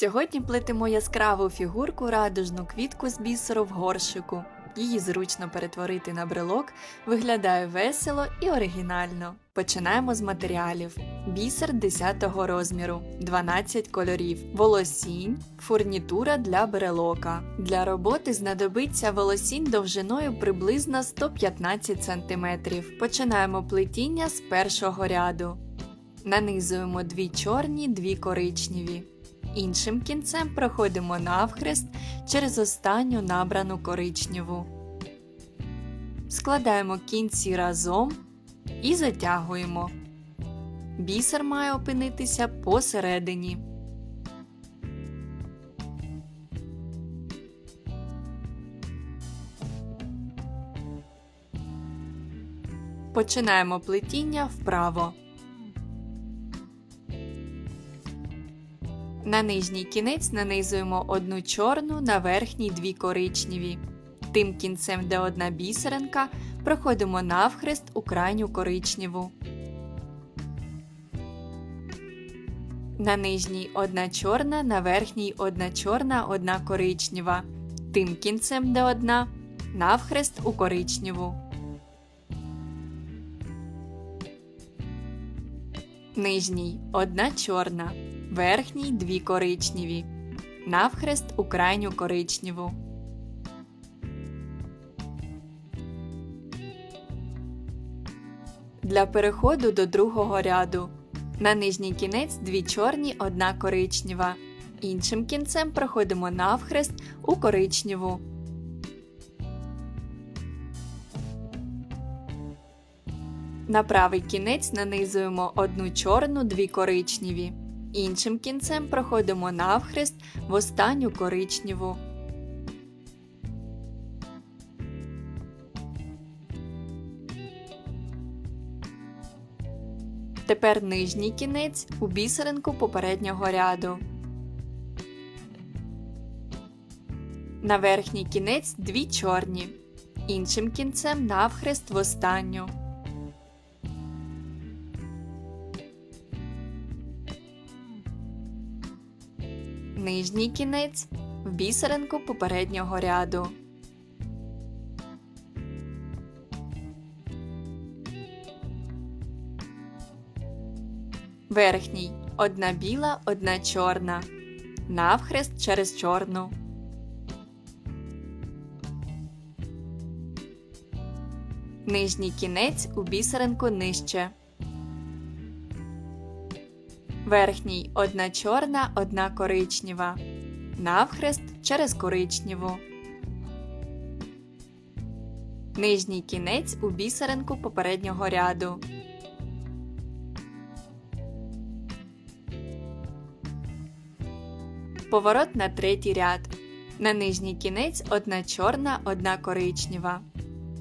Сьогодні плетемо яскраву фігурку радужну квітку з бісеру в горшику. Її зручно перетворити на брелок, виглядає весело і оригінально. Починаємо з матеріалів: бісер 10 розміру, 12 кольорів, волосінь, фурнітура для брелока. Для роботи знадобиться волосінь довжиною приблизно 115 см. Починаємо плетіння з першого ряду. Нанизуємо дві чорні, дві коричневі. Іншим кінцем проходимо навхрест через останню набрану коричневу. Складаємо кінці разом і затягуємо. Бісер має опинитися посередині. Починаємо плетіння вправо. На нижній кінець нанизуємо одну чорну, на верхній дві коричневі. Тим кінцем, де одна бісеринка, проходимо навхрест у крайню коричневу. На нижній одна чорна, на верхній одна чорна, одна коричнева. Тим кінцем, де одна, навхрест у коричневу. Нижній одна чорна верхній дві коричневі, навхрест у крайню коричневу. Для переходу до другого ряду на нижній кінець дві чорні, одна коричнева. Іншим кінцем проходимо навхрест у коричневу. На правий кінець нанизуємо одну чорну, дві коричневі. Іншим кінцем проходимо навхрест в останню коричневу. Тепер нижній кінець у бісеринку попереднього ряду. На верхній кінець дві чорні. Іншим кінцем навхрест в останню. Нижній кінець в бісеринку попереднього ряду. Верхній одна біла, одна чорна. Навхрест через чорну. Нижній кінець у бісеринку нижче. Верхній одна чорна, одна коричнева. Навхрест через коричневу. Нижній кінець у бісеринку попереднього ряду. Поворот на третій ряд. На нижній кінець одна чорна, одна коричнева.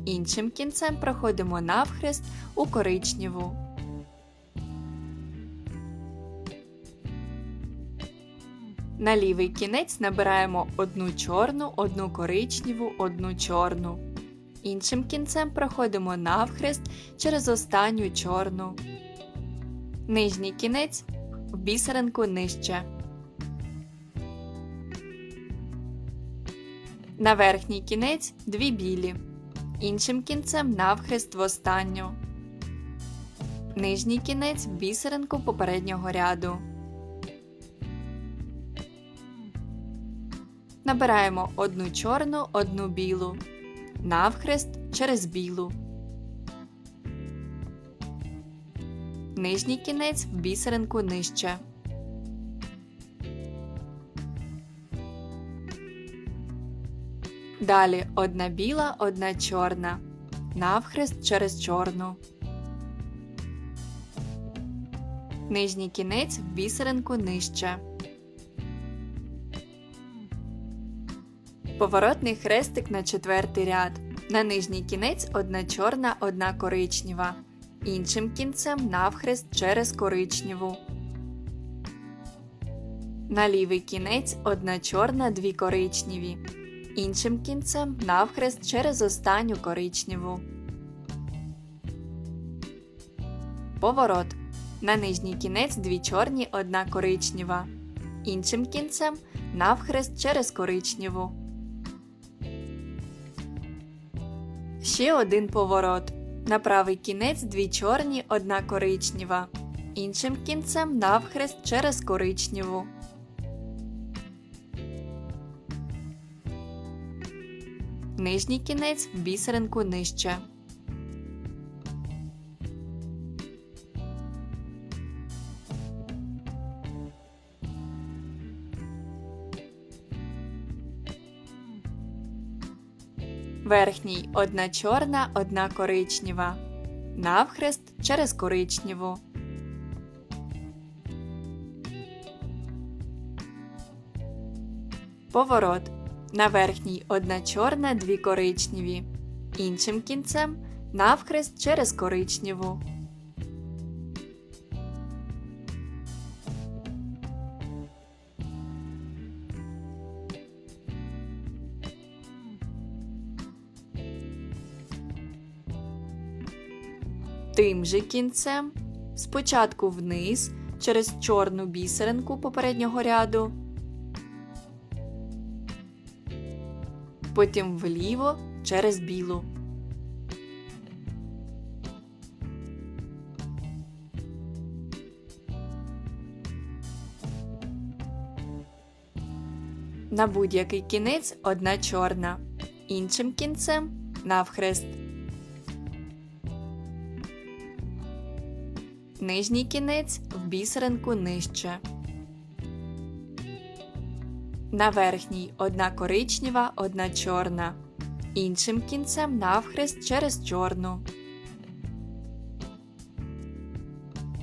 Іншим кінцем проходимо навхрест у коричневу. На лівий кінець набираємо одну чорну, одну коричневу, одну чорну. Іншим кінцем проходимо навхрест через останню чорну. Нижній кінець в бісеринку нижче. На верхній кінець дві білі. Іншим кінцем навхрест в останню. Нижній кінець в бісеринку попереднього ряду. Набираємо одну чорну, одну білу, навхрест через білу. Нижній кінець в бісеринку нижче. Далі одна біла, одна чорна. Навхрест через чорну. Нижній кінець в бісеринку нижче. Поворотний хрестик на четвертий ряд. На нижній кінець одна чорна, одна коричнева. Іншим кінцем навхрест через коричневу. На лівий кінець одна чорна, дві коричневі. Іншим кінцем навхрест через останню коричневу. Поворот. На нижній кінець дві чорні, одна коричнева іншим кінцем навхрест через коричневу. Ще один поворот. На правий кінець дві чорні, одна коричнева. Іншим кінцем навхрест через коричневу. Нижній кінець в бісеринку нижче. Верхній одна чорна, одна коричнева. Навхрест через коричневу. Поворот. На верхній одна чорна, дві коричневі. Іншим кінцем навхрест через коричневу. Тим же кінцем спочатку вниз через чорну бісеринку попереднього ряду, потім вліво через білу. На будь-який кінець одна чорна, іншим кінцем навхрест. Нижній кінець в бісеринку нижче. На верхній одна коричнева, одна чорна. Іншим кінцем навхрест через чорну.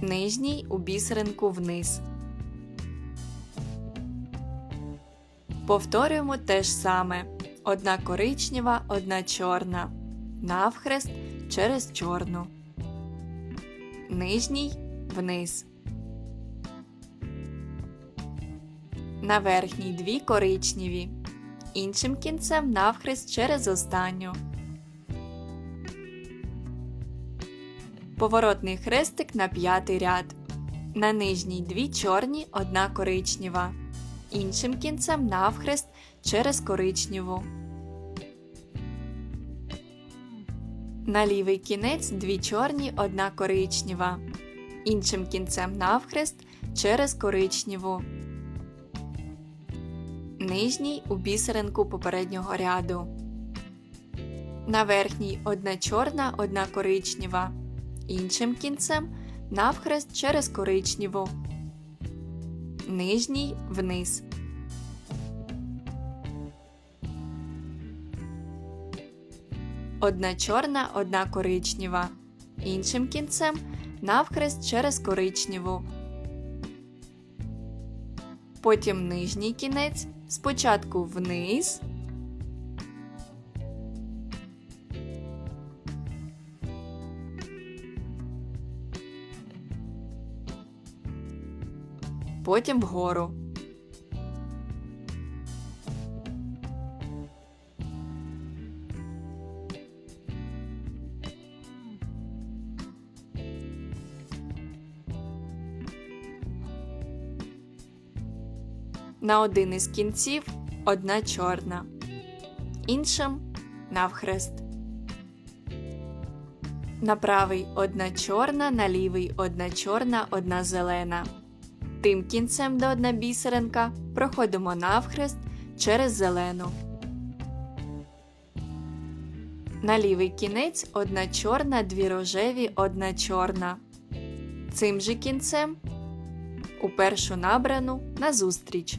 Нижній у бісеринку вниз. Повторюємо те ж саме. Одна коричнева, одна чорна. Навхрест через чорну. Нижній вниз. На верхній дві коричневі. Іншим кінцем навхрест через останню. Поворотний хрестик на п'ятий ряд. На нижній дві чорні, одна коричнева. Іншим кінцем навхрест через коричневу. На лівий кінець дві чорні, одна коричнева. Іншим кінцем навхрест через коричневу. Нижній у бісеринку попереднього ряду. На верхній одна чорна, одна коричнева. Іншим кінцем навхрест через коричневу. Нижній вниз. Одна чорна, одна коричнева. Іншим кінцем навхрест через коричневу. Потім нижній кінець. Спочатку вниз. Потім вгору. На один із кінців одна чорна, іншим навхрест. На правий одна чорна, на лівий одна чорна, одна зелена. Тим кінцем до одна бісеринка проходимо навхрест через зелену. На лівий кінець одна чорна, дві рожеві, одна чорна. Цим же кінцем у першу набрану назустріч.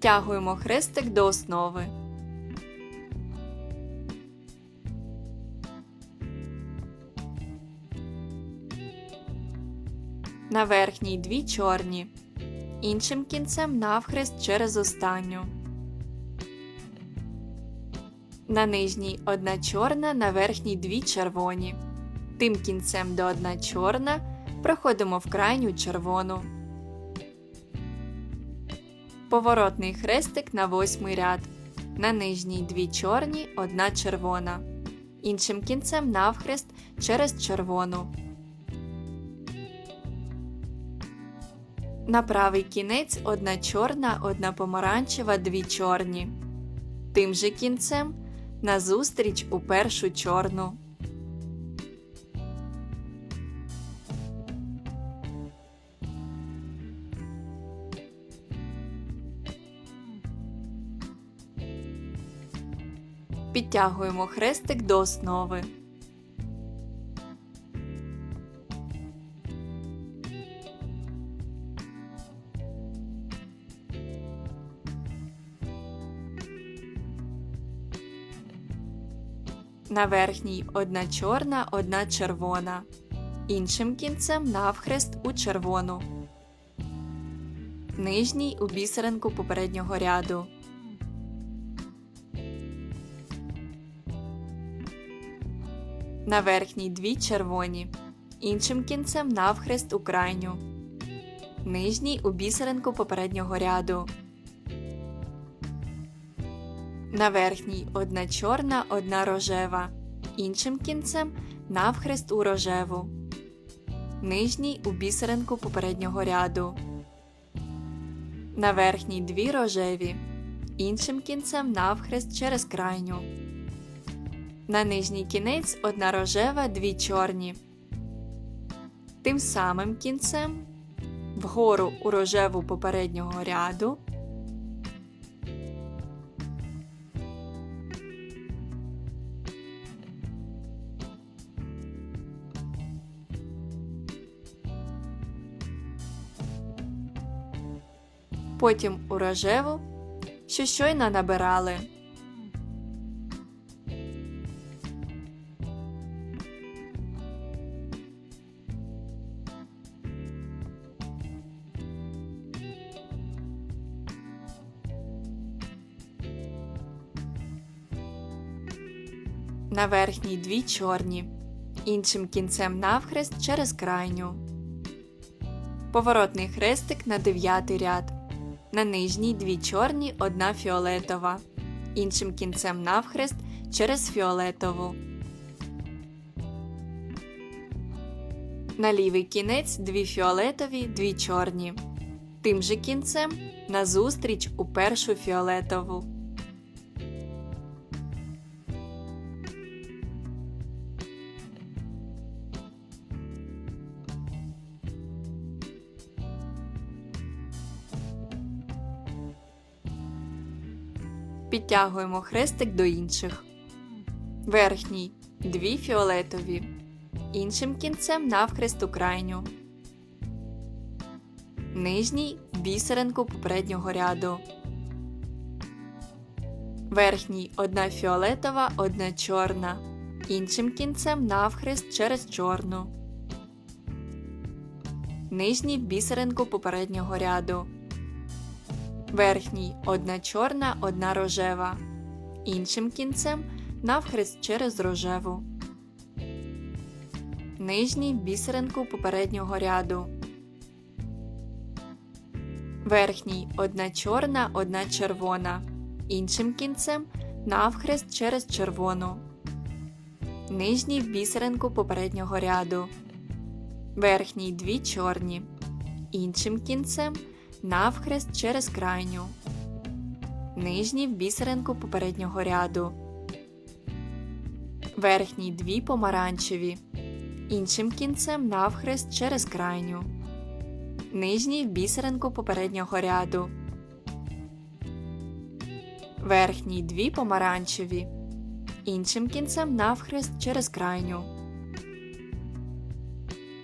Підтягуємо хрестик до основи. На верхній дві чорні. Іншим кінцем навхрест через останню. На нижній одна чорна, на верхній дві червоні. Тим кінцем до одна чорна проходимо в крайню червону. Поворотний хрестик на восьмий ряд. На нижній дві чорні, одна червона. Іншим кінцем навхрест через червону. На правий кінець одна чорна, одна помаранчева, дві чорні. Тим же кінцем назустріч у першу чорну. Підтягуємо хрестик до основи. На верхній одна чорна, одна червона. Іншим кінцем навхрест у червону. Нижній у бісеринку попереднього ряду. На верхній дві червоні. Іншим кінцем навхрест у крайню. Нижній у бісеринку попереднього ряду. На верхній одна чорна, одна рожева. Іншим кінцем навхрест у рожеву. Нижній у бісеринку попереднього ряду. На верхній дві рожеві. Іншим кінцем навхрест через крайню. На нижній кінець одна рожева, дві чорні. Тим самим кінцем вгору у рожеву попереднього ряду. Потім у рожеву, що щойно набирали. На верхній дві чорні, іншим кінцем навхрест через крайню. Поворотний хрестик на дев'ятий ряд. На нижній дві чорні, одна фіолетова. Іншим кінцем навхрест через фіолетову. На лівий кінець дві фіолетові, дві чорні. Тим же кінцем назустріч у першу фіолетову. Підтягуємо хрестик до інших. Верхній дві фіолетові. Іншим кінцем навхрест у крайню. Нижній бісеринку попереднього ряду. Верхній одна фіолетова, одна чорна. Іншим кінцем навхрест через чорну. Нижній бісеринку попереднього ряду. Верхній одна чорна, одна рожева. Іншим кінцем навхрест через рожеву. Нижній бісеринку попереднього ряду. Верхній одна чорна, одна червона. Іншим кінцем навхрест через червону. Нижній бісеринку попереднього ряду. Верхній дві чорні. Іншим кінцем навхрест через крайню. Нижній в бісеринку попереднього ряду. Верхній дві помаранчеві. Іншим кінцем навхрест через крайню. Нижній в бісеринку попереднього ряду. Верхній дві помаранчеві. Іншим кінцем навхрест через крайню.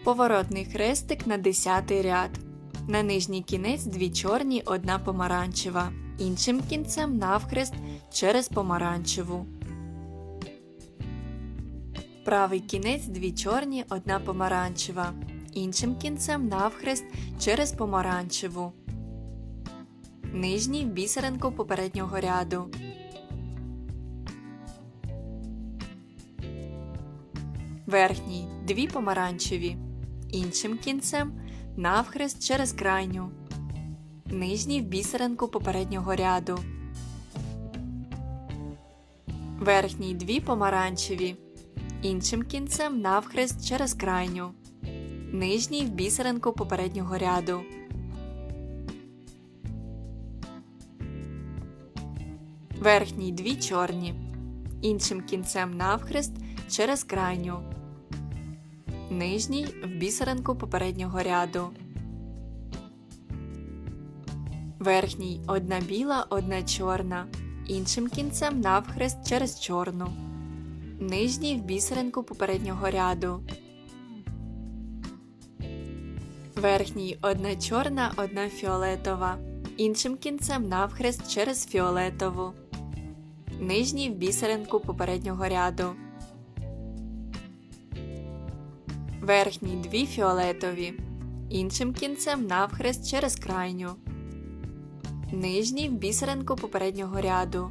Поворотний хрестик на 10 ряд. На нижній кінець дві чорні, одна помаранчева, іншим кінцем навхрест через помаранчеву. Правий кінець дві чорні, одна помаранчева. Іншим кінцем навхрест через помаранчеву. Нижній бісеринку попереднього ряду. Верхній дві помаранчеві. Іншим кінцем навхрест через крайню, нижній в бісеринку попереднього ряду, верхній дві помаранчеві, іншим кінцем навхрест через крайню, нижній в бісеринку попереднього ряду. Верхній дві чорні, іншим кінцем навхрест через крайню, нижній в бісеринку попереднього ряду. Верхній одна біла, одна чорна, іншим кінцем навхрест через чорну, нижній в бісеринку попереднього ряду. Верхній одна чорна, одна фіолетова, іншим кінцем навхрест через фіолетову, нижній в бісеринку попереднього ряду. Верхні дві фіолетові, іншим кінцем навхрест через крайню, нижній в бісеринку попереднього ряду.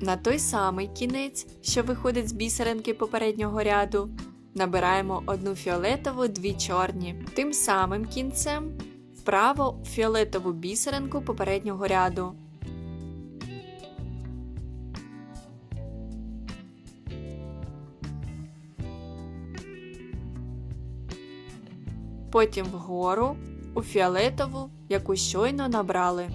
На той самий кінець, що виходить з бісеринки попереднього ряду, набираємо одну фіолетову, дві чорні. Тим самим кінцем вправо фіолетову бісеринку попереднього ряду. Потім вгору у фіолетову, яку щойно набрали.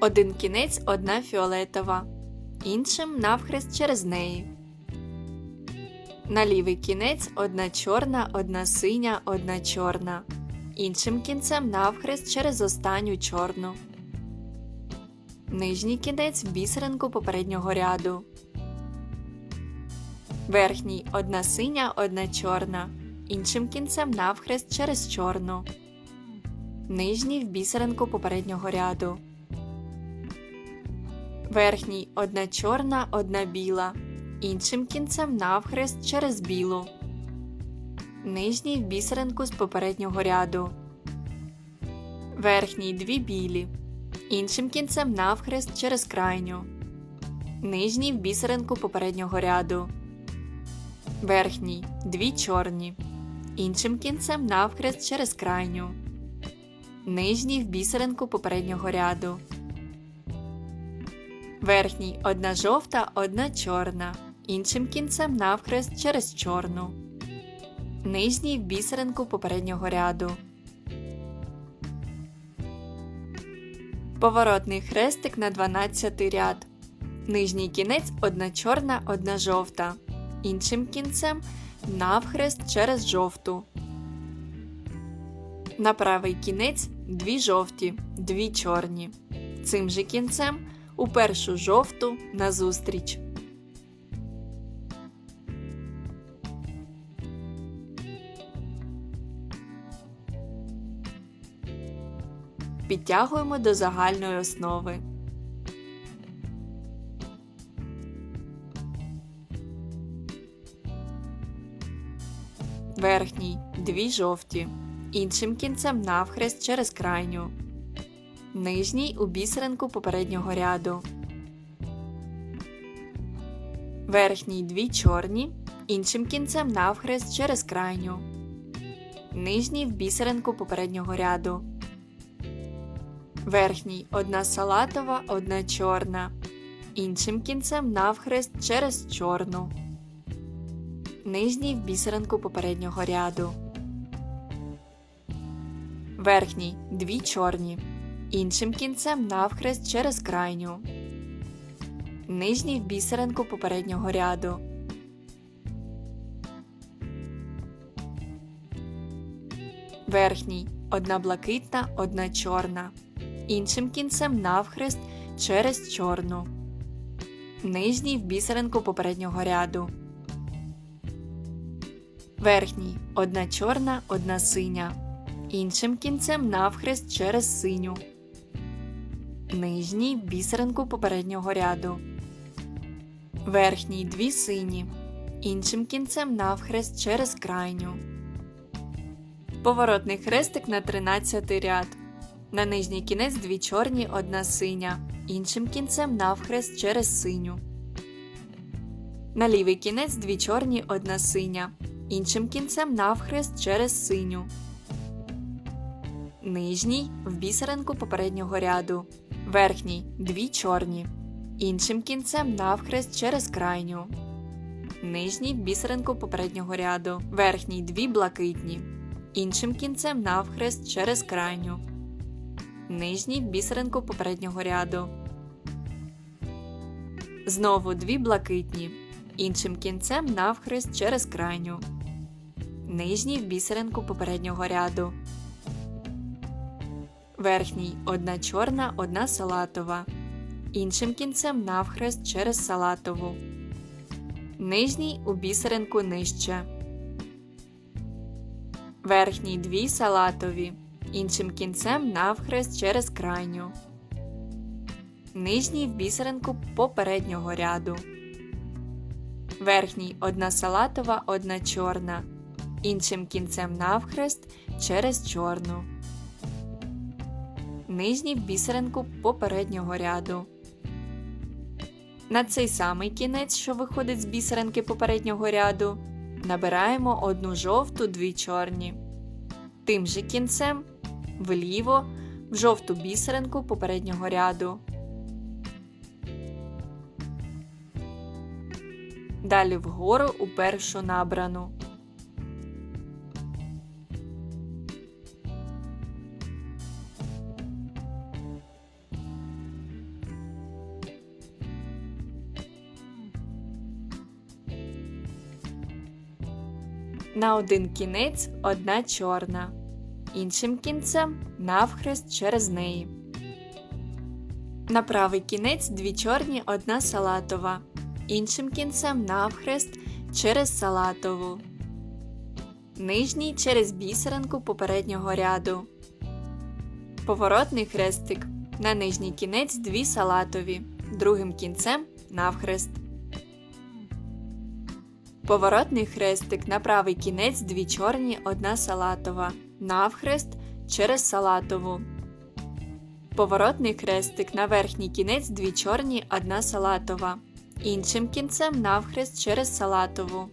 Один кінець одна фіолетова, іншим навхрест через неї. На лівий кінець одна чорна, одна синя, одна чорна, іншим кінцем навхрест через останню чорну. Нижній кінець в бісеринку попереднього ряду. Верхній одна синя, одна чорна, іншим кінцем навхрест через чорну. Нижній в бісеринку попереднього ряду. Верхній одна чорна, одна біла, іншим кінцем навхрест через білу, нижній бісеринку з попереднього ряду, верхній дві білі, іншим кінцем навхрест через крайню, нижній в бісеринку попереднього ряду, верхній дві чорні, іншим кінцем навхрест через крайню, нижній в бісеринку попереднього ряду. Верхній одна жовта, одна чорна, іншим кінцем навхрест через чорну. Нижній бісеринку попереднього ряду. Поворотний хрестик на 12 ряд. Нижній кінець одна чорна, одна жовта. Іншим кінцем навхрест через жовту. На правий кінець дві жовті, дві чорні. Цим же кінцем у першу жовту назустріч. Підтягуємо до загальної основи. Верхній дві жовті, іншим кінцем навхрест через крайню. Нижній у бісеринку попереднього ряду, верхній дві чорні, іншим кінцем навхрест через крайню, нижній в бісеринку попереднього ряду, верхній одна салатова, одна чорна, іншим кінцем навхрест через чорну, нижній в бісеринку попереднього ряду. Верхній дві чорні. Іншим кінцем навхрест через крайню, нижній в бісеринку попереднього ряду. Верхній одна блакитна, одна чорна, іншим кінцем навхрест через чорну, нижній в бісеринку попереднього ряду. Верхній одна чорна, одна синя, іншим кінцем навхрест через синю нижній в бісеринку попереднього ряду, верхній дві сині, іншим кінцем навхрест через крайню. Поворотний хрестик на 13 ряд. На нижній кінець дві чорні, одна синя, іншим кінцем навхрест через синю. На лівий кінець дві чорні, одна синя, іншим кінцем навхрест через синю. Нижній в бісеринку попереднього ряду. Верхній дві чорні. Іншим кінцем навхрест через крайню. Нижній в бісеринку попереднього ряду. Верхній дві блакитні. Іншим кінцем навхрест через крайню. Нижній бісеринку попереднього ряду. Знову дві блакитні. Іншим кінцем навхрест через крайню. Нижній в бісеринку попереднього ряду. Верхній одна чорна, одна салатова. Іншим кінцем навхрест через салатову. Нижній у бісеринку нижче. Верхній дві салатові. Іншим кінцем навхрест через крайню. Нижній в бісеринку попереднього ряду. Верхній одна салатова, одна чорна. Іншим кінцем навхрест через чорну. Нижній в бісеринку попереднього ряду. На цей самий кінець, що виходить з бісеринки попереднього ряду, набираємо одну жовту, дві чорні. Тим же кінцем вліво в жовту бісеринку попереднього ряду. Далі вгору у першу набрану. На один кінець одна чорна, іншим кінцем навхрест через неї. На правий кінець дві чорні, одна салатова, іншим кінцем навхрест через салатову. Нижній через бісеринку попереднього ряду. Поворотний хрестик. На нижній кінець дві салатові, другим кінцем навхрест. Поворотний хрестик на правий кінець дві чорні, одна салатова. Навхрест через салатову. Поворотний хрестик на верхній кінець дві чорні, одна салатова. Іншим кінцем навхрест через салатову.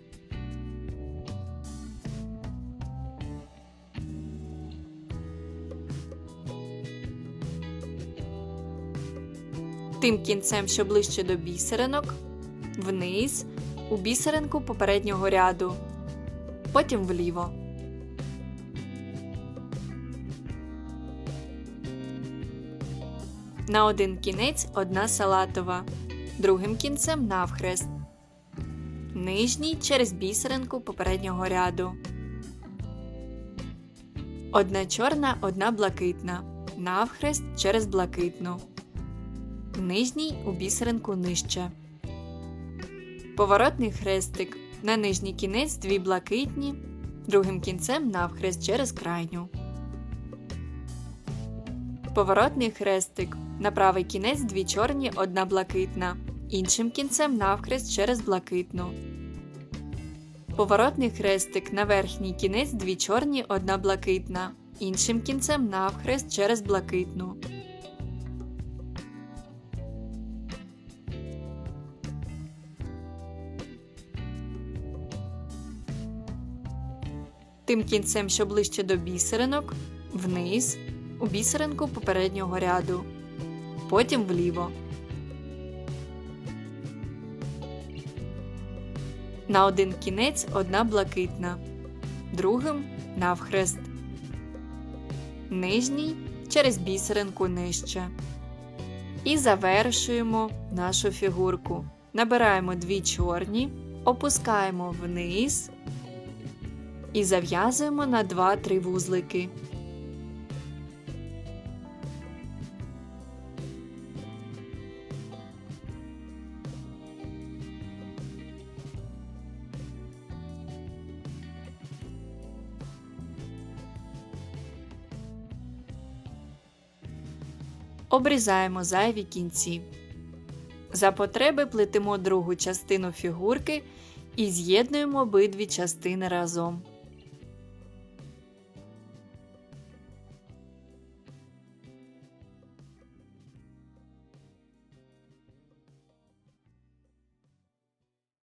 Тим кінцем, що ближче до бісеринок, вниз у бісеринку попереднього ряду, потім вліво. На один кінець одна салатова, другим кінцем навхрест. Нижній через бісеринку попереднього ряду. Одна чорна, одна блакитна. Навхрест через блакитну. Нижній у бісеринку нижче. Поворотний хрестик. На нижній кінець дві блакитні, другим кінцем навхрест через крайню. Поворотний хрестик. На правий кінець дві чорні, одна блакитна. Іншим кінцем навхрест через блакитну. Поворотний хрестик. На верхній кінець дві чорні, одна блакитна. Іншим кінцем навхрест через блакитну. Тим кінцем, що ближче до бісеринок, вниз, у бісеринку попереднього ряду, потім вліво. На один кінець одна блакитна, другим навхрест. Нижній через бісеринку нижче. І завершуємо нашу фігурку. Набираємо дві чорні, опускаємо вниз і зав'язуємо на 2-3 вузлики. Обрізаємо зайві кінці. За потреби плетемо другу частину фігурки і з'єднуємо обидві частини разом.